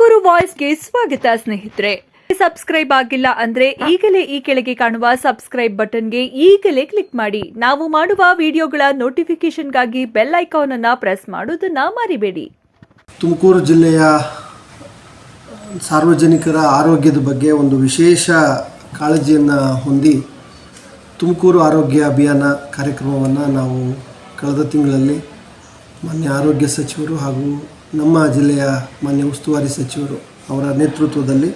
ತುಮಕೂರು ವಾಯ್ಸ್ಗೆ ಸ್ವಾಗತ ಸ್ನೇಹಿತರೆ. ಸಬ್ಸ್ಕ್ರೈಬ್ ಆಗಿಲ್ಲ ಅಂದ್ರೆ ಈಗಲೇ ಈ ಕೆಳಗೆ ಕಾಣುವ ಸಬ್ಸ್ಕ್ರೈಬ್ ಬಟನ್ಗೆ ಈಗಲೇ ಕ್ಲಿಕ್ ಮಾಡಿ. ನಾವು ಮಾಡುವ ವಿಡಿಯೋಗಳ ನೋಟಿಫಿಕೇಶನ್ಗಾಗಿ ಬೆಲ್ ಐಕಾನ್ ಅನ್ನ ಪ್ರೆಸ್ ಮಾಡೋದನ್ನ ಮರಿಬೇಡಿ. ತುಮಕೂರು ಜಿಲ್ಲೆಯ ಸಾರ್ವಜನಿಕರ ಆರೋಗ್ಯದ ಬಗ್ಗೆ ಒಂದು ವಿಶೇಷ ಕಾಳಜಿಯನ್ನು ಹೊಂದಿ ತುಮಕೂರು ಆರೋಗ್ಯ ಅಭಿಯಾನ ಕಾರ್ಯಕ್ರಮವನ್ನು ನಾವು ಕಳೆದ ತಿಂಗಳಲ್ಲಿ ಮಾನ್ಯ ಆರೋಗ್ಯ ಸಚಿವರು ಹಾಗೂ ನಮ್ಮ ಜಿಲ್ಲೆಯ ಮಾನ್ಯ ಉಸ್ತುವಾರಿ ಸಚಿವರು ಅವರ ನೇತೃತ್ವದಲ್ಲಿ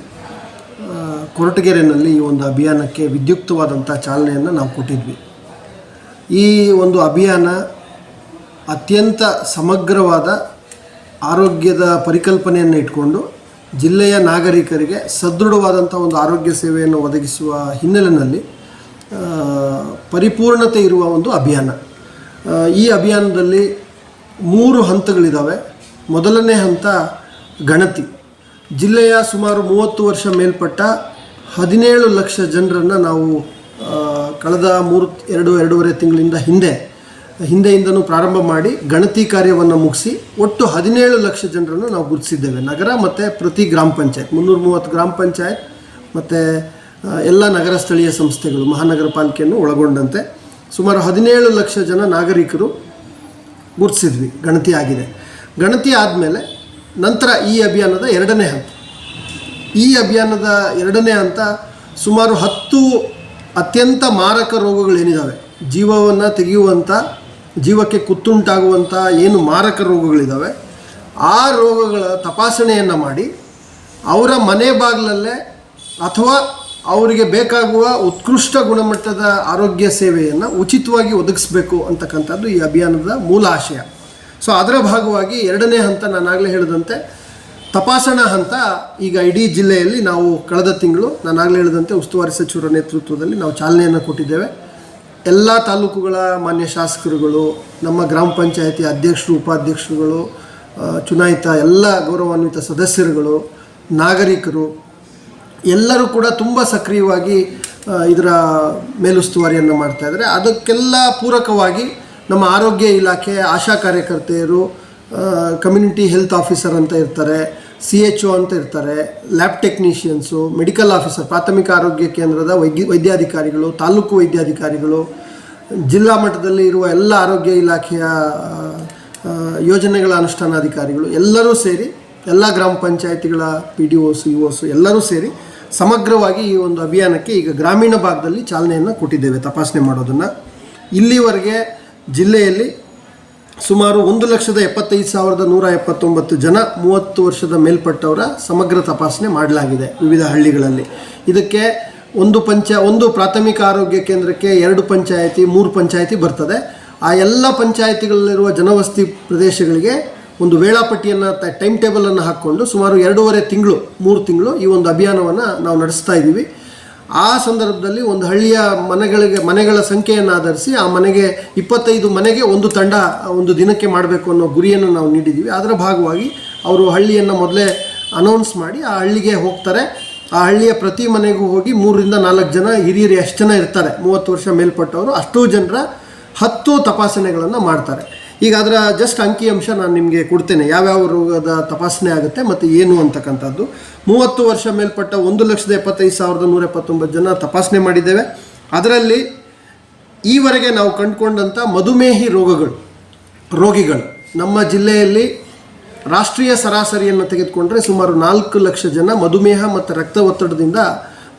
ಕೊರಟಗೆರೆನಲ್ಲಿ ಈ ಒಂದು ಅಭಿಯಾನಕ್ಕೆ ವಿದ್ಯುಕ್ತವಾದಂಥ ಚಾಲನೆಯನ್ನು ನಾವು ಕೊಟ್ಟಿದ್ವಿ. ಈ ಒಂದು ಅಭಿಯಾನ ಅತ್ಯಂತ ಸಮಗ್ರವಾದ ಆರೋಗ್ಯದ ಪರಿಕಲ್ಪನೆಯನ್ನು ಇಟ್ಕೊಂಡು ಜಿಲ್ಲೆಯ ನಾಗರಿಕರಿಗೆ ಸದೃಢವಾದಂಥ ಒಂದು ಆರೋಗ್ಯ ಸೇವೆಯನ್ನು ಒದಗಿಸುವ ಹಿನ್ನೆಲೆಯಲ್ಲಿ ಪರಿಪೂರ್ಣತೆ ಇರುವ ಒಂದು ಅಭಿಯಾನ. ಈ ಅಭಿಯಾನದಲ್ಲಿ ಮೂರು ಹಂತಗಳಿದ್ದಾವೆ ಮೊದಲನೇ ಹಂತ ಗಣತಿ. ಜಿಲ್ಲೆಯ ಸುಮಾರು ಮೂವತ್ತು ವರ್ಷ ಮೇಲ್ಪಟ್ಟ ಹದಿನೇಳು ಲಕ್ಷ ಜನರನ್ನು ನಾವು ಕಳೆದ ಮೂರು, ಎರಡು, ಎರಡೂವರೆ ತಿಂಗಳಿಂದ ಹಿಂದೆ, ಹಿಂದೆಯಿಂದನೂ ಪ್ರಾರಂಭ ಮಾಡಿ ಗಣತಿ ಕಾರ್ಯವನ್ನು ಮುಗಿಸಿ ಒಟ್ಟು ಹದಿನೇಳು ಲಕ್ಷ ಜನರನ್ನು ನಾವು ಗುರುತಿಸಿದ್ದೇವೆ. ನಗರ ಮತ್ತು ಪ್ರತಿ ಗ್ರಾಮ ಪಂಚಾಯತ್, ಮುನ್ನೂರ ಮೂವತ್ತು ಗ್ರಾಮ ಪಂಚಾಯತ್ ಮತ್ತು ಎಲ್ಲ ನಗರ ಸ್ಥಳೀಯ ಸಂಸ್ಥೆಗಳು, ಮಹಾನಗರ ಪಾಲಿಕೆಯನ್ನು ಒಳಗೊಂಡಂತೆ ಸುಮಾರು ಹದಿನೇಳು ಲಕ್ಷ ಜನ ನಾಗರಿಕರು ಗುರುತಿಸಿದ್ವಿ. ಗಣತಿ ಆಗಿದೆ. ಗಣತಿ ಆದಮೇಲೆ ನಂತರ ಈ ಅಭಿಯಾನದ ಎರಡನೇ ಹಂತ. ಈ ಅಭಿಯಾನದ ಎರಡನೇ ಹಂತ ಸುಮಾರು ಹತ್ತು ಅತ್ಯಂತ ಮಾರಕ ರೋಗಗಳೇನಿದ್ದಾವೆ ಜೀವವನ್ನು ತೆಗೆಯುವಂಥ ಜೀವಕ್ಕೆ ಕುತ್ತುಂಟಾಗುವಂಥ ಏನು ಮಾರಕ ರೋಗಗಳಿದ್ದಾವೆ ಆ ರೋಗಗಳ ತಪಾಸಣೆಯನ್ನು ಮಾಡಿ ಅವರ ಮನೆ ಬಾಗಿಲಲ್ಲೇ ಅಥವಾ ಅವರಿಗೆ ಬೇಕಾಗುವ ಉತ್ಕೃಷ್ಟ ಗುಣಮಟ್ಟದ ಆರೋಗ್ಯ ಸೇವೆಯನ್ನು ಉಚಿತವಾಗಿ ಒದಗಿಸಬೇಕು ಅಂತಕ್ಕಂಥದ್ದು ಈ ಅಭಿಯಾನದ ಮೂಲ ಆಶಯ. ಸೊ ಅದರ ಭಾಗವಾಗಿ ಎರಡನೇ ಹಂತ ನಾನಾಗಲೇ ಹೇಳಿದಂತೆ, ತಪಾಸಣಾ ಹಂತ ಈಗ ಇಡೀ ಜಿಲ್ಲೆಯಲ್ಲಿ ನಾವು ಕಳೆದ ತಿಂಗಳು ನಾನಾಗಲೇ ಹೇಳಿದಂತೆ ಉಸ್ತುವಾರಿ ಸಚಿವರ ನೇತೃತ್ವದಲ್ಲಿ ನಾವು ಚಾಲನೆಯನ್ನು ಕೊಟ್ಟಿದ್ದೇವೆ. ಎಲ್ಲ ತಾಲೂಕುಗಳ ಮಾನ್ಯ ಶಾಸಕರುಗಳು, ನಮ್ಮ ಗ್ರಾಮ ಪಂಚಾಯತಿ ಅಧ್ಯಕ್ಷರು, ಉಪಾಧ್ಯಕ್ಷರುಗಳು ಚುನಾಯಿತ ಎಲ್ಲ ಗೌರವಾನ್ವಿತ ಸದಸ್ಯರುಗಳು, ನಾಗರಿಕರು, ಎಲ್ಲರೂ ಕೂಡ ತುಂಬ ಸಕ್ರಿಯವಾಗಿ ಇದರ ಮೇಲುಸ್ತುವಾರಿಯನ್ನು ಮಾಡ್ತಾಯಿದ್ದಾರೆ ಅದಕ್ಕೆಲ್ಲ ಪೂರಕವಾಗಿ ನಮ್ಮ ಆರೋಗ್ಯ ಇಲಾಖೆ ಆಶಾ ಕಾರ್ಯಕರ್ತೆಯರು ಕಮ್ಯುನಿಟಿ ಹೆಲ್ತ್ ಆಫೀಸರ್ ಅಂತ ಇರ್ತಾರೆ ಸಿ ಎಚ್ ಒ ಅಂತ ಇರ್ತಾರೆ ಲ್ಯಾಬ್ ಟೆಕ್ನಿಷಿಯನ್ಸು ಮೆಡಿಕಲ್ ಆಫೀಸರ್ ಪ್ರಾಥಮಿಕ ಆರೋಗ್ಯ ಕೇಂದ್ರದ ವೈದ್ಯ, ವೈದ್ಯಾಧಿಕಾರಿಗಳು, ತಾಲೂಕು ವೈದ್ಯಾಧಿಕಾರಿಗಳು, ಜಿಲ್ಲಾ ಮಟ್ಟದಲ್ಲಿ ಇರುವ ಎಲ್ಲ ಆರೋಗ್ಯ ಇಲಾಖೆಯ ಯೋಜನೆಗಳ ಅನುಷ್ಠಾನಾಧಿಕಾರಿಗಳು ಎಲ್ಲರೂ ಸೇರಿ, ಎಲ್ಲ ಗ್ರಾಮ ಪಂಚಾಯತಿಗಳ ಪಿ ಡಿ ಒಸು ಯು ಒಸು ಎಲ್ಲರೂ ಸೇರಿ ಸಮಗ್ರವಾಗಿ ಈ ಒಂದು ಅಭಿಯಾನಕ್ಕೆ ಈಗ ಗ್ರಾಮೀಣ ಭಾಗದಲ್ಲಿ ಚಾಲನೆಯನ್ನು ಕೊಟ್ಟಿದ್ದೇವೆ, ತಪಾಸಣೆ ಮಾಡೋದನ್ನು. ಇಲ್ಲಿವರೆಗೆ ಜಿಲ್ಲೆಯಲ್ಲಿ ಸುಮಾರು ಒಂದು ಲಕ್ಷದ ಎಪ್ಪತ್ತೈದು ಸಾವಿರದ ನೂರ ಎಪ್ಪತ್ತೊಂಬತ್ತು ಜನ ಮೂವತ್ತು ವರ್ಷದ ಮೇಲ್ಪಟ್ಟವರ ಸಮಗ್ರ ತಪಾಸಣೆ ಮಾಡಲಾಗಿದೆ ವಿವಿಧ ಹಳ್ಳಿಗಳಲ್ಲಿ. ಇದಕ್ಕೆ ಒಂದು ಪಂಚ, ಒಂದು ಪ್ರಾಥಮಿಕ ಆರೋಗ್ಯ ಕೇಂದ್ರಕ್ಕೆ ಎರಡು ಪಂಚಾಯತಿ, ಮೂರು ಪಂಚಾಯತಿ ಬರ್ತದೆ. ಆ ಎಲ್ಲ ಪಂಚಾಯಿತಿಗಳಲ್ಲಿರುವ ಜನವಸತಿ ಪ್ರದೇಶಗಳಿಗೆ ಒಂದು ವೇಳಾಪಟ್ಟಿಯನ್ನು ಟೈಮ್ ಟೇಬಲನ್ನು ಹಾಕ್ಕೊಂಡು ಸುಮಾರು ಎರಡೂವರೆ ತಿಂಗಳು, ಮೂರು ತಿಂಗಳು ಈ ಒಂದು ಅಭಿಯಾನವನ್ನು ನಾವು ನಡೆಸ್ತಾ ಇದ್ದೀವಿ. ಆ ಸಂದರ್ಭದಲ್ಲಿ ಒಂದು ಹಳ್ಳಿಯ ಮನೆಗಳಿಗೆ, ಮನೆಗಳ ಸಂಖ್ಯೆಯನ್ನು ಆಧರಿಸಿ ಆ ಮನೆಗೆ ಇಪ್ಪತ್ತೈದು ಮನೆಗೆ ಒಂದು ತಂಡ, ಒಂದು ದಿನಕ್ಕೆ ಮಾಡಬೇಕು ಅನ್ನೋ ಗುರಿಯನ್ನು ನಾವು ನೀಡಿದ್ದೀವಿ. ಅದರ ಭಾಗವಾಗಿ ಅವರು ಹಳ್ಳಿಯನ್ನು ಮೊದಲೇ ಅನೌನ್ಸ್ ಮಾಡಿ ಆ ಹಳ್ಳಿಗೆ ಹೋಗ್ತಾರೆ. ಆ ಹಳ್ಳಿಯ ಪ್ರತಿ ಮನೆಗೂ ಹೋಗಿ ಮೂರರಿಂದ ನಾಲ್ಕು ಜನ ಹಿರಿಯರು ಎಷ್ಟು ಜನ ಇರ್ತಾರೆ, ಮೂವತ್ತು ವರ್ಷ ಮೇಲ್ಪಟ್ಟವರು, ಅಷ್ಟೂ ಜನರ ಹತ್ತು ತಪಾಸಣೆಗಳನ್ನು ಮಾಡ್ತಾರೆ. ಈಗ ಅದರ ಜಸ್ಟ್ ಅಂಕಿಅಂಶ ನಾನು ನಿಮಗೆ ಕೊಡ್ತೇನೆ. ಯಾವ್ಯಾವ ರೋಗದ ತಪಾಸಣೆ ಆಗುತ್ತೆ ಮತ್ತು ಏನು ಅಂತಕ್ಕಂಥದ್ದು. ಮೂವತ್ತು ವರ್ಷ ಮೇಲ್ಪಟ್ಟ ಒಂದು ಲಕ್ಷದ ಎಪ್ಪತ್ತೈದು ಸಾವಿರದ ನೂರ ಎಪ್ಪತ್ತೊಂಬತ್ತು ಜನ ತಪಾಸಣೆ ಮಾಡಿದ್ದೇವೆ. ಅದರಲ್ಲಿ ಈವರೆಗೆ ನಾವು ಕಂಡುಕೊಂಡಂಥ ಮಧುಮೇಹಿ ರೋಗಗಳು, ರೋಗಿಗಳು. ನಮ್ಮ ಜಿಲ್ಲೆಯಲ್ಲಿ ರಾಷ್ಟ್ರೀಯ ಸರಾಸರಿಯನ್ನು ತೆಗೆದುಕೊಂಡ್ರೆ ಸುಮಾರು ನಾಲ್ಕು ಲಕ್ಷ ಜನ ಮಧುಮೇಹ ಮತ್ತು ರಕ್ತ ಒತ್ತಡದಿಂದ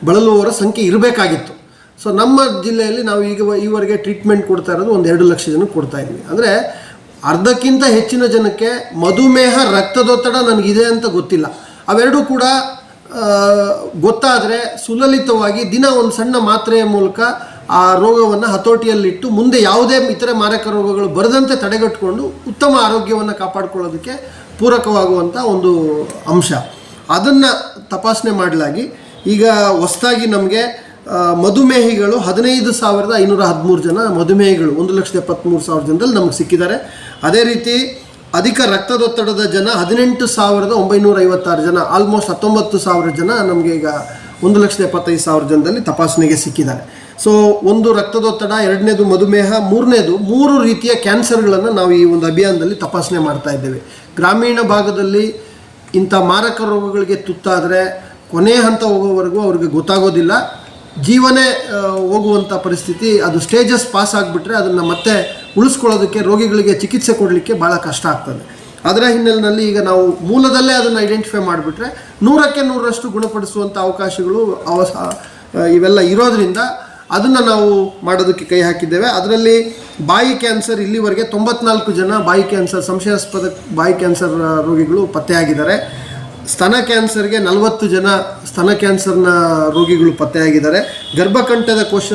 ಬಳಲುವವರ ಸಂಖ್ಯೆ ಇರಬೇಕಾಗಿತ್ತು. ಸೊ ನಮ್ಮ ಜಿಲ್ಲೆಯಲ್ಲಿ ನಾವು ಈಗ ಈವರೆಗೆ ಟ್ರೀಟ್ಮೆಂಟ್ ಕೊಡ್ತಾ ಇರೋದು ಒಂದು ಎರಡು ಲಕ್ಷ ಜನ ಕೊಡ್ತಾ ಇದ್ದೀವಿ ಅಂದರೆ ಅರ್ಧಕ್ಕಿಂತ ಹೆಚ್ಚಿನ ಜನಕ್ಕೆ ಮಧುಮೇಹ, ರಕ್ತದೊತ್ತಡ ನನಗಿದೆ ಅಂತ ಗೊತ್ತಿಲ್ಲ. ಅವೆರಡೂ ಕೂಡ ಗೊತ್ತಾದರೆ ಸುಲಲಿತವಾಗಿ ದಿನ ಒಂದು ಸಣ್ಣ ಮಾತ್ರೆಯ ಮೂಲಕ ಆ ರೋಗವನ್ನು ಹತೋಟಿಯಲ್ಲಿಟ್ಟು ಮುಂದೆ ಯಾವುದೇ ಇತರೆ ಮಾರಕ ರೋಗಗಳು ಬರದಂತೆ ತಡೆಗಟ್ಟಿಕೊಂಡು ಉತ್ತಮ ಆರೋಗ್ಯವನ್ನು ಕಾಪಾಡಿಕೊಳ್ಳೋದಕ್ಕೆ ಪೂರಕವಾಗುವಂಥ ಒಂದು ಅಂಶ. ಅದನ್ನು ತಪಾಸಣೆ ಮಾಡಲಾಗಿ ಈಗ ಹೊಸದಾಗಿ ನಮಗೆ ಮಧುಮೇಹಿಗಳು ಹದಿನೈದು ಸಾವಿರದ ಐನೂರ ಹದಿಮೂರು ಜನ ಮಧುಮೇಹಿಗಳು, ಒಂದು ಲಕ್ಷದ ಎಪ್ಪತ್ತ್ಮೂರು ಸಾವಿರ ಜನದಲ್ಲಿ ನಮಗೆ ಸಿಕ್ಕಿದ್ದಾರೆ. ಅದೇ ರೀತಿ ಅಧಿಕ ರಕ್ತದೊತ್ತಡದ ಜನ ಹದಿನೆಂಟು ಸಾವಿರದ ಒಂಬೈನೂರ ಐವತ್ತಾರು ಜನ ಆಲ್ಮೋಸ್ಟ್ ಹತ್ತೊಂಬತ್ತು ಸಾವಿರ ಜನ ನಮಗೆ ಈಗ ಒಂದು ಲಕ್ಷದ ಎಪ್ಪತ್ತೈದು ಸಾವಿರ ಜನದಲ್ಲಿ ತಪಾಸಣೆಗೆ ಸಿಕ್ಕಿದ್ದಾರೆ. ಸೊ ಒಂದು ರಕ್ತದೊತ್ತಡ, ಎರಡನೇದು ಮಧುಮೇಹ, ಮೂರನೇದು ಮೂರು ರೀತಿಯ ಕ್ಯಾನ್ಸರ್ಗಳನ್ನು ನಾವು ಈ ಒಂದು ಅಭಿಯಾನದಲ್ಲಿ ತಪಾಸಣೆ ಮಾಡ್ತಾ ಇದ್ದೇವೆ. ಗ್ರಾಮೀಣ ಭಾಗದಲ್ಲಿ ಇಂಥ ಮಾರಕ ರೋಗಗಳಿಗೆ ತುತ್ತಾದರೆ ಕೊನೆ ಹಂತ ಹೋಗೋವರೆಗೂ ಅವ್ರಿಗೆ ಗೊತ್ತಾಗೋದಿಲ್ಲ. ಜೀವನೇ ಹೋಗುವಂಥ ಪರಿಸ್ಥಿತಿ, ಅದು ಸ್ಟೇಜಸ್ ಪಾಸ್ ಆಗಿಬಿಟ್ರೆ ಅದನ್ನು ಮತ್ತೆ ಉಳಿಸ್ಕೊಳ್ಳೋದಕ್ಕೆ, ರೋಗಿಗಳಿಗೆ ಚಿಕಿತ್ಸೆ ಕೊಡಲಿಕ್ಕೆ ಭಾಳ ಕಷ್ಟ ಆಗ್ತದೆ. ಅದರ ಹಿನ್ನೆಲೆಯಲ್ಲಿ ಈಗ ನಾವು ಮೂಲದಲ್ಲೇ ಅದನ್ನು ಐಡೆಂಟಿಫೈ ಮಾಡಿಬಿಟ್ರೆ ನೂರಕ್ಕೆ ನೂರರಷ್ಟು ಗುಣಪಡಿಸುವಂಥ ಅವಕಾಶಗಳು ಅವಸ ಇವೆಲ್ಲ ಇರೋದರಿಂದ ಅದನ್ನು ನಾವು ಮಾಡೋದಕ್ಕೆ ಕೈ ಹಾಕಿದ್ದೇವೆ. ಅದರಲ್ಲಿ ಬಾಯಿ ಕ್ಯಾನ್ಸರ್ ಇಲ್ಲಿವರೆಗೆ ತೊಂಬತ್ನಾಲ್ಕು ಜನ ಬಾಯಿ ಕ್ಯಾನ್ಸರ್ ಸಂಶಯಾಸ್ಪದ ಬಾಯಿ ಕ್ಯಾನ್ಸರ್ ರೋಗಿಗಳು ಪತ್ತೆಯಾಗಿದ್ದಾರೆ. ಸ್ತನ ಕ್ಯಾನ್ಸರ್ಗೆ ನಲವತ್ತು ಜನ ಸ್ತನ ಕ್ಯಾನ್ಸರ್ನ ರೋಗಿಗಳು ಪತ್ತೆಯಾಗಿದ್ದಾರೆ. ಗರ್ಭಕಂಠದ ಕೋಶ,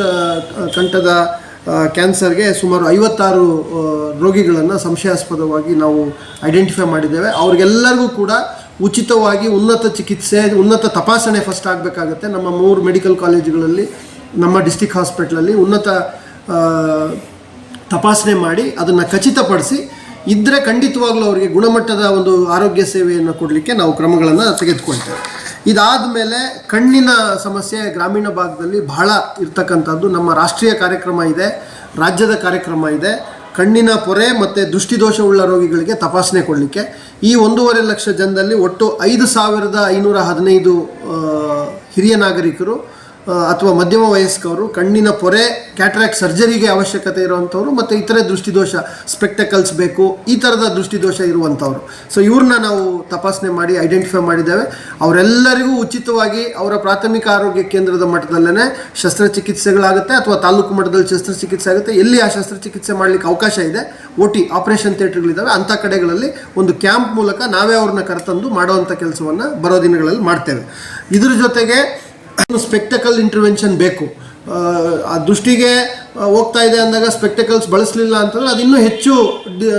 ಕಂಠದ ಕ್ಯಾನ್ಸರ್ಗೆ ಸುಮಾರು ಐವತ್ತಾರು ರೋಗಿಗಳನ್ನು ಸಂಶಯಾಸ್ಪದವಾಗಿ ನಾವು ಐಡೆಂಟಿಫೈ ಮಾಡಿದ್ದೇವೆ. ಅವ್ರಿಗೆಲ್ಲರಿಗೂ ಕೂಡ ಉಚಿತವಾಗಿ ಉನ್ನತ ಚಿಕಿತ್ಸೆ, ಉನ್ನತ ತಪಾಸಣೆ ಫಸ್ಟ್ ಆಗಬೇಕಾಗತ್ತೆ. ನಮ್ಮ ಮೂರು ಮೆಡಿಕಲ್ ಕಾಲೇಜುಗಳಲ್ಲಿ, ನಮ್ಮ ಡಿಸ್ಟಿಕ್ ಹಾಸ್ಪಿಟ್ಲಲ್ಲಿ ಉನ್ನತ ತಪಾಸಣೆ ಮಾಡಿ ಅದನ್ನು ಖಚಿತಪಡಿಸಿ ಇದ್ದರೆ ಖಂಡಿತವಾಗ್ಲೂ ಅವರಿಗೆ ಗುಣಮಟ್ಟದ ಒಂದು ಆರೋಗ್ಯ ಸೇವೆಯನ್ನು ಕೊಡಲಿಕ್ಕೆ ನಾವು ಕ್ರಮಗಳನ್ನು ತೆಗೆದುಕೊಳ್ತೇವೆ. ಇದಾದ ಮೇಲೆ ಕಣ್ಣಿನ ಸಮಸ್ಯೆ ಗ್ರಾಮೀಣ ಭಾಗದಲ್ಲಿ ಬಹಳ ಇರ್ತಕ್ಕಂಥದ್ದು. ನಮ್ಮ ರಾಷ್ಟ್ರೀಯ ಕಾರ್ಯಕ್ರಮ ಇದೆ, ರಾಜ್ಯದ ಕಾರ್ಯಕ್ರಮ ಇದೆ. ಕಣ್ಣಿನ ಪೊರೆ ಮತ್ತು ದೃಷ್ಟಿದೋಷವುಳ್ಳ ರೋಗಿಗಳಿಗೆ ತಪಾಸಣೆ ಕೊಡಲಿಕ್ಕೆ. ಈ ಒಂದೂವರೆ ಲಕ್ಷ ಜನದಲ್ಲಿ ಒಟ್ಟು ಐದು ಸಾವಿರದ ಐನೂರ ಹದಿನೈದು ಹಿರಿಯ ನಾಗರಿಕರು ಅಥವಾ ಮಧ್ಯಮ ವಯಸ್ಕವರು ಕಣ್ಣಿನ ಪೊರೆ ಕ್ಯಾಟ್ರಾಕ್ಟ್ ಸರ್ಜರಿಗೆ ಅವಶ್ಯಕತೆ ಇರುವಂಥವ್ರು ಮತ್ತು ಇತರೆ ದೃಷ್ಟಿದೋಷ ಸ್ಪೆಕ್ಟಕಲ್ಸ್ ಬೇಕು, ಈ ಥರದ ದೃಷ್ಟಿದೋಷ ಇರುವಂಥವ್ರು. ಸೊ ಇವ್ರನ್ನ ನಾವು ತಪಾಸಣೆ ಮಾಡಿ ಐಡೆಂಟಿಫೈ ಮಾಡಿದ್ದೇವೆ. ಅವರೆಲ್ಲರಿಗೂ ಉಚಿತವಾಗಿ ಅವರ ಪ್ರಾಥಮಿಕ ಆರೋಗ್ಯ ಕೇಂದ್ರದ ಮಟ್ಟದಲ್ಲೇ ಶಸ್ತ್ರಚಿಕಿತ್ಸೆಗಳಾಗುತ್ತೆ ಅಥವಾ ತಾಲೂಕು ಮಟ್ಟದಲ್ಲಿ ಶಸ್ತ್ರಚಿಕಿತ್ಸೆ ಆಗುತ್ತೆ. ಎಲ್ಲಿ ಆ ಶಸ್ತ್ರಚಿಕಿತ್ಸೆ ಮಾಡಲಿಕ್ಕೆ ಅವಕಾಶ ಇದೆ? ಒ ಟಿ ಆಪರೇಷನ್ ಥಿಯೇಟರ್ಗಳಿದ್ದಾವೆ ಅಂಥ ಕಡೆಗಳಲ್ಲಿ ಒಂದು ಕ್ಯಾಂಪ್ ಮೂಲಕ ನಾವೇ ಅವ್ರನ್ನ ಕರೆತಂದು ಮಾಡುವಂಥ ಕೆಲಸವನ್ನು ಬರೋ ದಿನಗಳಲ್ಲಿ ಮಾಡ್ತೇವೆ. ಇದ್ರ ಜೊತೆಗೆ ಸ್ಪೆಕ್ಟಕಲ್ ಇಂಟರ್ವೆನ್ಷನ್ ಬೇಕು. ಆ, ದೃಷ್ಟಿಗೆ ಹೋಗ್ತಾ ಇದೆ ಅಂದಾಗ ಸ್ಪೆಕ್ಟಕಲ್ಸ್ ಬಳಸಲಿಲ್ಲ ಅಂತಂದ್ರೆ ಅದು ಇನ್ನೂ ಹೆಚ್ಚು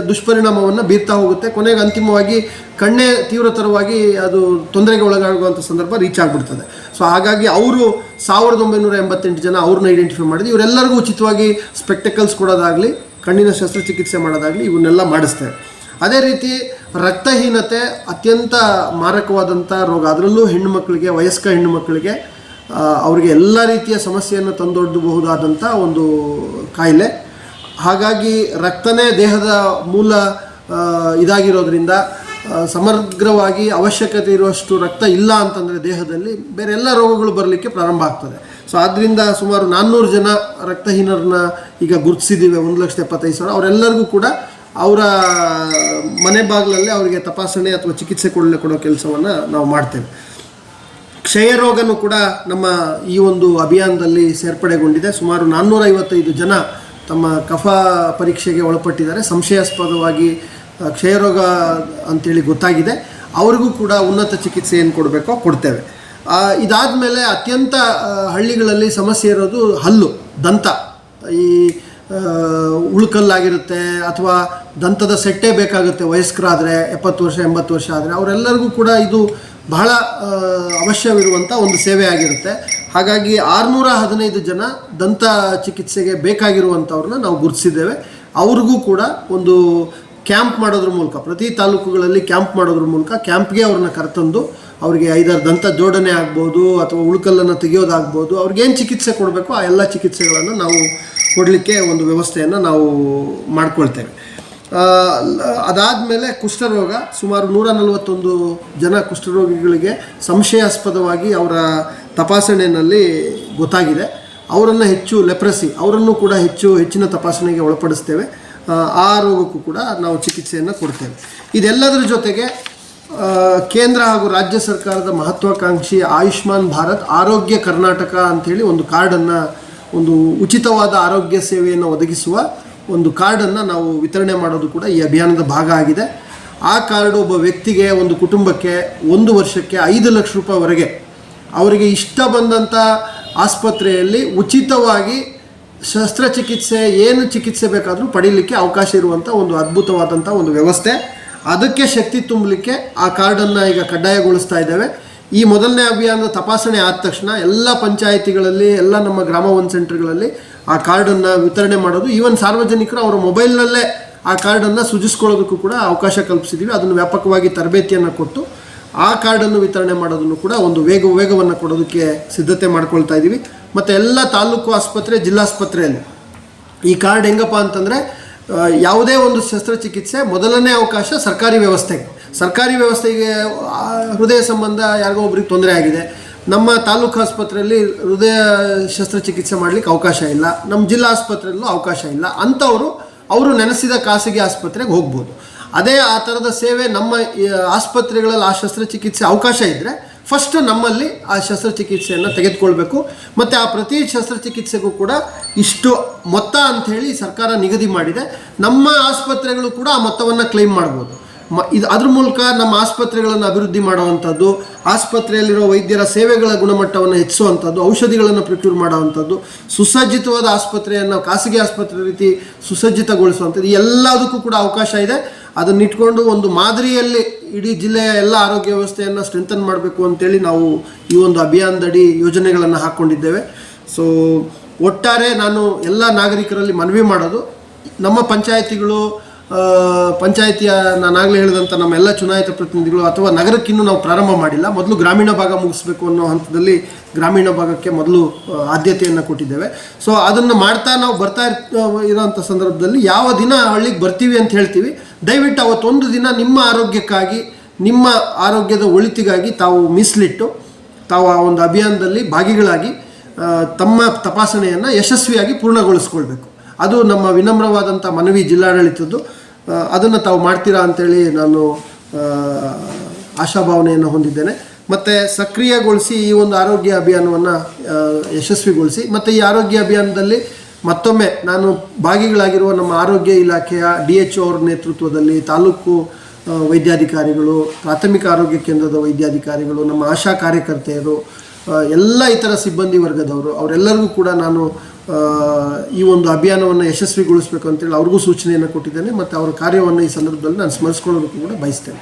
ದುಷ್ಪರಿಣಾಮವನ್ನು ಬೀರ್ತಾ ಹೋಗುತ್ತೆ. ಕೊನೆಗೆ ಅಂತಿಮವಾಗಿ ಕಣ್ಣೇ ತೀವ್ರತರವಾಗಿ ಅದು ತೊಂದರೆಗೆ ಒಳಗಾಗುವಂಥ ಸಂದರ್ಭ ರೀಚ್ ಆಗಿಬಿಡ್ತದೆ. ಸೊ ಹಾಗಾಗಿ ಅವರು ಸಾವಿರದ ಒಂಬೈನೂರ ಎಂಬತ್ತೆಂಟು ಜನ ಅವ್ರನ್ನ ಐಡೆಂಟಿಫೈ ಮಾಡಿದ್ವಿ ಇವರೆಲ್ಲರಿಗೂ ಉಚಿತವಾಗಿ ಸ್ಪೆಕ್ಟಕಲ್ಸ್ ಕೊಡೋದಾಗಲಿ ಕಣ್ಣಿನ ಶಸ್ತ್ರಚಿಕಿತ್ಸೆ ಮಾಡೋದಾಗಲಿ ಇವನ್ನೆಲ್ಲ ಮಾಡಿಸ್ತೇವೆ ಅದೇ ರೀತಿ ರಕ್ತಹೀನತೆ ಅತ್ಯಂತ ಮಾರಕವಾದಂಥ ರೋಗ. ಅದರಲ್ಲೂ ಹೆಣ್ಣು ಮಕ್ಕಳಿಗೆ ವಯಸ್ಕ ಹೆಣ್ಣು ಮಕ್ಕಳಿಗೆ ಆ, ಅವರಿಗೆ ಎಲ್ಲ ರೀತಿಯ ಸಮಸ್ಯೆಯನ್ನು ತಂದೊಡ್ಡಬಹುದಾದಂಥ ಒಂದು ಕಾಯಿಲೆ. ಹಾಗಾಗಿ ರಕ್ತನೇ ದೇಹದ ಮೂಲ ಇದಾಗಿರೋದ್ರಿಂದ ಸಮಗ್ರವಾಗಿ ಅವಶ್ಯಕತೆ ಇರುವಷ್ಟು ರಕ್ತ ಇಲ್ಲ ಅಂತಂದರೆ ದೇಹದಲ್ಲಿ ಬೇರೆ ಎಲ್ಲ ರೋಗಗಳು ಬರಲಿಕ್ಕೆ ಪ್ರಾರಂಭ ಆಗ್ತದೆ. ಸೊ ಆದ್ದರಿಂದ ಸುಮಾರು ನಾನ್ನೂರು ಜನ ರಕ್ತಹೀನರನ್ನ ಈಗ ಗುರುತಿಸಿದ್ದೀವಿ, ಒಂದು ಲಕ್ಷದ ಎಪ್ಪತ್ತೈದು ಸಾವಿರ. ಅವರೆಲ್ಲರಿಗೂ ಕೂಡ ಅವರ ಮನೆ ಬಾಗಿಲಲ್ಲೇ ಅವರಿಗೆ ತಪಾಸಣೆ ಅಥವಾ ಚಿಕಿತ್ಸೆ ಕೊಡಲೇ ಕೊಡೋ ಕೆಲಸವನ್ನು ನಾವು ಮಾಡ್ತೇವೆ. ಕ್ಷಯ ರೋಗನೂ ಕೂಡ ನಮ್ಮ ಈ ಒಂದು ಅಭಿಯಾನದಲ್ಲಿ ಸೇರ್ಪಡೆಗೊಂಡಿದೆ. ಸುಮಾರು ನಾನ್ನೂರ ಐವತ್ತೈದು ಜನ ತಮ್ಮ ಕಫ ಪರೀಕ್ಷೆಗೆ ಒಳಪಟ್ಟಿದ್ದಾರೆ. ಸಂಶಯಾಸ್ಪದವಾಗಿ ಕ್ಷಯರೋಗ ಅಂತೇಳಿ ಗೊತ್ತಾಗಿದೆ. ಅವ್ರಿಗೂ ಕೂಡ ಉನ್ನತ ಚಿಕಿತ್ಸೆ ಏನು ಕೊಡಬೇಕೋ, ಕೊಡ್ತೇವೆ. ಇದಾದ ಮೇಲೆ ಅತ್ಯಂತ ಹಳ್ಳಿಗಳಲ್ಲಿ ಸಮಸ್ಯೆ ಇರೋದು ಹಲ್ಲು, ದಂತ. ಈ ಉಳುಕಲ್ಲಾಗಿರುತ್ತೆ ಅಥವಾ ದಂತದ ಸೆಟ್ಟೇ ಬೇಕಾಗುತ್ತೆ ವಯಸ್ಕರಾದರೆ, ಎಪ್ಪತ್ತು ವರ್ಷ, ಎಂಬತ್ತು ವರ್ಷ ಆದರೆ, ಅವರೆಲ್ಲರಿಗೂ ಕೂಡ ಇದು ಬಹಳ ಅವಶ್ಯವಿರುವಂಥ ಒಂದು ಸೇವೆ ಆಗಿರುತ್ತೆ. ಹಾಗಾಗಿ ಆರುನೂರ ಹದಿನೈದು ಜನ ದಂತ ಚಿಕಿತ್ಸೆಗೆ ಬೇಕಾಗಿರುವಂಥವ್ರನ್ನ ನಾವು ಗುರುತಿಸಿದ್ದೇವೆ. ಅವ್ರಿಗೂ ಕೂಡ ಒಂದು ಕ್ಯಾಂಪ್ ಮಾಡೋದ್ರ ಮೂಲಕ, ಪ್ರತಿ ತಾಲೂಕುಗಳಲ್ಲಿ ಕ್ಯಾಂಪ್ ಮಾಡೋದ್ರ ಮೂಲಕ ಕ್ಯಾಂಪ್ಗೆ ಅವ್ರನ್ನ ಕರೆತಂದು ಅವರಿಗೆ ಐದಾರು ದಂತ ಜೋಡಣೆ ಆಗ್ಬೋದು ಅಥವಾ ಉಳುಕಲ್ಲನ್ನು ತೆಗೆಯೋದಾಗ್ಬೋದು ಅವ್ರಿಗೇನು ಚಿಕಿತ್ಸೆ ಕೊಡಬೇಕು ಆ ಎಲ್ಲ ಚಿಕಿತ್ಸೆಗಳನ್ನು ನಾವು ಕೊಡಲಿಕ್ಕೆ ಒಂದು ವ್ಯವಸ್ಥೆಯನ್ನು ನಾವು ಮಾಡ್ಕೊಳ್ತೇವೆ. ಅದಾದಮೇಲೆ ಕುಷ್ಠರೋಗ ಸುಮಾರು ನೂರ ನಲವತ್ತೊಂದು ಜನ ಕುಷ್ಠರೋಗಿಗಳಿಗೆ ಸಂಶಯಾಸ್ಪದವಾಗಿ ಅವರ ತಪಾಸಣೆಯಲ್ಲಿ ಗೊತ್ತಾಗಿದೆ. ಅವರನ್ನು ಹೆಚ್ಚು ಲೆಪ್ರಸಿ, ಅವರನ್ನು ಕೂಡ ಹೆಚ್ಚು ಹೆಚ್ಚಿನ ತಪಾಸಣೆಗೆ ಒಳಪಡಿಸ್ತೇವೆ. ಆ ರೋಗಕ್ಕೂ ಕೂಡ ನಾವು ಚಿಕಿತ್ಸೆಯನ್ನು ಕೊಡ್ತೇವೆ. ಇದೆಲ್ಲದರ ಜೊತೆಗೆ ಕೇಂದ್ರ ಹಾಗೂ ರಾಜ್ಯ ಸರ್ಕಾರದ ಮಹತ್ವಾಕಾಂಕ್ಷಿ ಆಯುಷ್ಮಾನ್ ಭಾರತ್, ಆರೋಗ್ಯ ಕರ್ನಾಟಕ ಅಂಥೇಳಿ ಒಂದು ಕಾರ್ಡನ್ನು, ಒಂದು ಉಚಿತವಾದ ಆರೋಗ್ಯ ಸೇವೆಯನ್ನು ಒದಗಿಸುವ ಒಂದು ಕಾರ್ಡನ್ನು ನಾವು ವಿತರಣೆ ಮಾಡೋದು ಕೂಡ ಈ ಅಭಿಯಾನದ ಭಾಗ ಆಗಿದೆ. ಆ ಕಾರ್ಡ್ ಒಬ್ಬ ವ್ಯಕ್ತಿಗೆ ಒಂದು ಕುಟುಂಬಕ್ಕೆ ಒಂದು ವರ್ಷಕ್ಕೆ ಐದು ಲಕ್ಷ ರೂಪಾಯಿವರೆಗೆ ಅವರಿಗೆ ಇಷ್ಟ ಬಂದಂಥ ಆಸ್ಪತ್ರೆಯಲ್ಲಿ ಉಚಿತವಾಗಿ ಶಸ್ತ್ರಚಿಕಿತ್ಸೆ, ಏನು ಚಿಕಿತ್ಸೆ ಬೇಕಾದರೂ ಪಡೀಲಿಕ್ಕೆ ಅವಕಾಶ ಇರುವಂಥ ಒಂದು ಅದ್ಭುತವಾದಂಥ ಒಂದು ವ್ಯವಸ್ಥೆ. ಅದಕ್ಕೆ ಶಕ್ತಿ ತುಂಬಲಿಕ್ಕೆ ಆ ಕಾರ್ಡನ್ನು ಈಗ ಕಡ್ಡಾಯಗೊಳಿಸ್ತಾ ಇದ್ದೇವೆ. ಈ ಮೊದಲನೇ ಅಭಿಯಾನದ ತಪಾಸಣೆ ಆದ ತಕ್ಷಣ ಎಲ್ಲ ಪಂಚಾಯಿತಿಗಳಲ್ಲಿ, ಎಲ್ಲ ನಮ್ಮ ಗ್ರಾಮ ಒನ್ ಸೆಂಟರ್ಗಳಲ್ಲಿ ಆ ಕಾರ್ಡನ್ನು ವಿತರಣೆ ಮಾಡೋದು. ಈವನ್ ಸಾರ್ವಜನಿಕರು ಅವರ ಮೊಬೈಲ್ನಲ್ಲೇ ಆ ಕಾರ್ಡನ್ನು ಸೃಜಿಸ್ಕೊಳ್ಳೋದಕ್ಕೂ ಕೂಡ ಅವಕಾಶ ಕಲ್ಪಿಸಿದ್ದೀವಿ ಅದನ್ನು ವ್ಯಾಪಕವಾಗಿ ತರಬೇತಿಯನ್ನು ಕೊಟ್ಟು ಆ ಕಾರ್ಡನ್ನು ವಿತರಣೆ ಮಾಡೋದನ್ನು ಕೂಡ ಒಂದು ವೇಗ, ವೇಗವನ್ನು ಕೊಡೋದಕ್ಕೆ ಸಿದ್ಧತೆ ಮಾಡ್ಕೊಳ್ತಾ ಇದ್ದೀವಿ ಮತ್ತು ಎಲ್ಲ ತಾಲೂಕು ಆಸ್ಪತ್ರೆ ಜಿಲ್ಲಾಸ್ಪತ್ರೆಯಲ್ಲಿ ಈ ಕಾರ್ಡ್ ಹೆಂಗಪ್ಪ ಅಂತಂದರೆ ಯಾವುದೇ ಒಂದು ಶಸ್ತ್ರಚಿಕಿತ್ಸೆ ಮೊದಲನೇ ಅವಕಾಶ ಸರ್ಕಾರಿ ವ್ಯವಸ್ಥೆಗೆ. ಸರ್ಕಾರಿ ವ್ಯವಸ್ಥೆಗೆ ಹೃದಯ ಸಂಬಂಧ ಯಾರಿಗೋ ಒಬ್ರಿಗೆ ತೊಂದರೆ ಆಗಿದೆ. ನಮ್ಮ ತಾಲೂಕು ಆಸ್ಪತ್ರೆಯಲ್ಲಿ ಹೃದಯ ಶಸ್ತ್ರಚಿಕಿತ್ಸೆ ಮಾಡಲಿಕ್ಕೆ ಅವಕಾಶ ಇಲ್ಲ. ನಮ್ಮ ಜಿಲ್ಲಾ ಆಸ್ಪತ್ರೆಯಲ್ಲೂ ಅವಕಾಶ ಇಲ್ಲ. ಅಂಥವರು ಅವರು ನೆನೆಸಿದ ಖಾಸಗಿ ಆಸ್ಪತ್ರೆಗೆ ಹೋಗ್ಬೋದು. ಅದೇ ಆ ಥರದ ಸೇವೆ ನಮ್ಮ ಆಸ್ಪತ್ರೆಗಳಲ್ಲಿ ಆ ಶಸ್ತ್ರಚಿಕಿತ್ಸೆ ಅವಕಾಶ ಇದ್ದರೆ ಫಸ್ಟ್ ನಮ್ಮಲ್ಲಿ ಆ ಶಸ್ತ್ರಚಿಕಿತ್ಸೆಯನ್ನು ತೆಗೆದುಕೊಳ್ಬೇಕು. ಮತ್ತು ಆ ಪ್ರತಿ ಶಸ್ತ್ರಚಿಕಿತ್ಸೆಗೂ ಕೂಡ ಇಷ್ಟು ಮೊತ್ತ ಅಂಥೇಳಿ ಸರ್ಕಾರ ನಿಗದಿ ಮಾಡಿದೆ. ನಮ್ಮ ಆಸ್ಪತ್ರೆಗಳು ಕೂಡ ಆ ಮೊತ್ತವನ್ನು ಕ್ಲೈಮ್ ಮಾಡ್ಬೋದು. ಮ ಇದು ಅದ್ರ ಮೂಲಕ ನಮ್ಮ ಆಸ್ಪತ್ರೆಗಳನ್ನು ಅಭಿವೃದ್ಧಿ ಮಾಡುವಂಥದ್ದು ಆಸ್ಪತ್ರೆಯಲ್ಲಿರೋ ವೈದ್ಯರ ಸೇವೆಗಳ ಗುಣಮಟ್ಟವನ್ನು ಹೆಚ್ಚಿಸುವಂಥದ್ದು, ಔಷಧಿಗಳನ್ನು ಪ್ರೊಕ್ಯೂರ್ ಮಾಡುವಂಥದ್ದು, ಸುಸಜ್ಜಿತವಾದ ಆಸ್ಪತ್ರೆಯನ್ನು, ಖಾಸಗಿ ಆಸ್ಪತ್ರೆ ರೀತಿ ಸುಸಜ್ಜಿತಗೊಳಿಸುವಂಥದ್ದು ಎಲ್ಲದಕ್ಕೂ ಕೂಡ ಅವಕಾಶ ಇದೆ. ಅದನ್ನಿಟ್ಕೊಂಡು ಒಂದು ಮಾದರಿಯಲ್ಲಿ ಇಡೀ ಜಿಲ್ಲೆಯ ಎಲ್ಲ ಆರೋಗ್ಯ ವ್ಯವಸ್ಥೆಯನ್ನು ಸ್ಟ್ರೆಂಥನ್ ಮಾಡಬೇಕು ಅಂತೇಳಿ ನಾವು ಈ ಒಂದು ಅಭಿಯಾನದಡಿ ಯೋಜನೆಗಳನ್ನು ಹಾಕ್ಕೊಂಡಿದ್ದೇವೆ ಸೊ ಒಟ್ಟಾರೆ ನಾನು ಎಲ್ಲ ನಾಗರಿಕರಲ್ಲಿ ಮನವಿ ಮಾಡೋದು, ನಮ್ಮ ಪಂಚಾಯತಿಗಳು ಪಂಚಾಯತಿಯ ನಾನಾಗಲೇ ಹೇಳಿದಂಥ ನಮ್ಮ ಎಲ್ಲ ಚುನಾಯಿತ ಪ್ರತಿನಿಧಿಗಳು ಅಥವಾ ನಗರಕ್ಕಿನ್ನೂ ನಾವು ಪ್ರಾರಂಭ ಮಾಡಿಲ್ಲ. ಮೊದಲು ಗ್ರಾಮೀಣ ಭಾಗ ಮುಗಿಸ್ಬೇಕು ಅನ್ನೋ ಹಂತದಲ್ಲಿ ಗ್ರಾಮೀಣ ಭಾಗಕ್ಕೆ ಮೊದಲು ಆದ್ಯತೆಯನ್ನು ಕೊಟ್ಟಿದ್ದೇವೆ. ಸೊ ಅದನ್ನು ಮಾಡ್ತಾ ನಾವು ಬರ್ತಾ ಇರ್ ಇರೋಂಥ ಸಂದರ್ಭದಲ್ಲಿ ಯಾವ ದಿನ ಹಳ್ಳಿಗೆ ಬರ್ತೀವಿ ಅಂತ ಹೇಳ್ತೀವಿ. ದಯವಿಟ್ಟು ಅವತ್ತೊಂದು ದಿನ ನಿಮ್ಮ ಆರೋಗ್ಯಕ್ಕಾಗಿ, ನಿಮ್ಮ ಆರೋಗ್ಯದ ಒಳಿತಿಗಾಗಿ ತಾವು ಮೀಸಲಿಟ್ಟು, ತಾವು ಆ ಒಂದು ಅಭಿಯಾನದಲ್ಲಿ ಭಾಗಿಗಳಾಗಿ ತಮ್ಮ ತಪಾಸಣೆಯನ್ನು ಯಶಸ್ವಿಯಾಗಿ ಪೂರ್ಣಗೊಳಿಸ್ಕೊಳ್ಬೇಕು. ಅದು ನಮ್ಮ ವಿನಮ್ರವಾದಂಥ ಮನವಿ ಜಿಲ್ಲಾಡಳಿತದ್ದು. ಅದನ್ನು ತಾವು ಮಾಡ್ತೀರಾ ಅಂತೇಳಿ ನಾನು ಆಶಾಭಾವನೆಯನ್ನು ಹೊಂದಿದ್ದೇನೆ. ಮತ್ತು ಸಕ್ರಿಯಗೊಳಿಸಿ ಈ ಒಂದು ಆರೋಗ್ಯ ಅಭಿಯಾನವನ್ನು ಯಶಸ್ವಿಗೊಳಿಸಿ, ಮತ್ತು ಈ ಆರೋಗ್ಯ ಅಭಿಯಾನದಲ್ಲಿ ಮತ್ತೊಮ್ಮೆ ನಾನು ಭಾಗಿಗಳಾಗಿರುವ ನಮ್ಮ ಆರೋಗ್ಯ ಇಲಾಖೆಯ ಡಿ ಎಚ್ ಅವ್ರ ನೇತೃತ್ವದಲ್ಲಿ ತಾಲೂಕು ವೈದ್ಯಾಧಿಕಾರಿಗಳು, ಪ್ರಾಥಮಿಕ ಆರೋಗ್ಯ ಕೇಂದ್ರದ ವೈದ್ಯಾಧಿಕಾರಿಗಳು, ನಮ್ಮ ಆಶಾ ಕಾರ್ಯಕರ್ತೆಯರು ಎಲ್ಲ ಇತರ ಸಿಬ್ಬಂದಿ ವರ್ಗದವರು, ಅವರೆಲ್ಲರಿಗೂ ಕೂಡ ನಾನು ಈ ಒಂದು ಅಭಿಯಾನವನ್ನು ಯಶಸ್ವಿಗೊಳಿಸಬೇಕು ಅಂತೇಳಿ ಅವ್ರಿಗೂ ಸೂಚನೆಯನ್ನು ಕೊಟ್ಟಿದ್ದೇನೆ, ಮತ್ತು ಅವರ ಕಾರ್ಯವನ್ನು ಈ ಸಂದರ್ಭದಲ್ಲಿ ನಾನು ಸ್ಮರಿಸ್ಕೊಳ್ಳೋದಕ್ಕೂ ಕೂಡ ಬಯಸ್ತೇನೆ.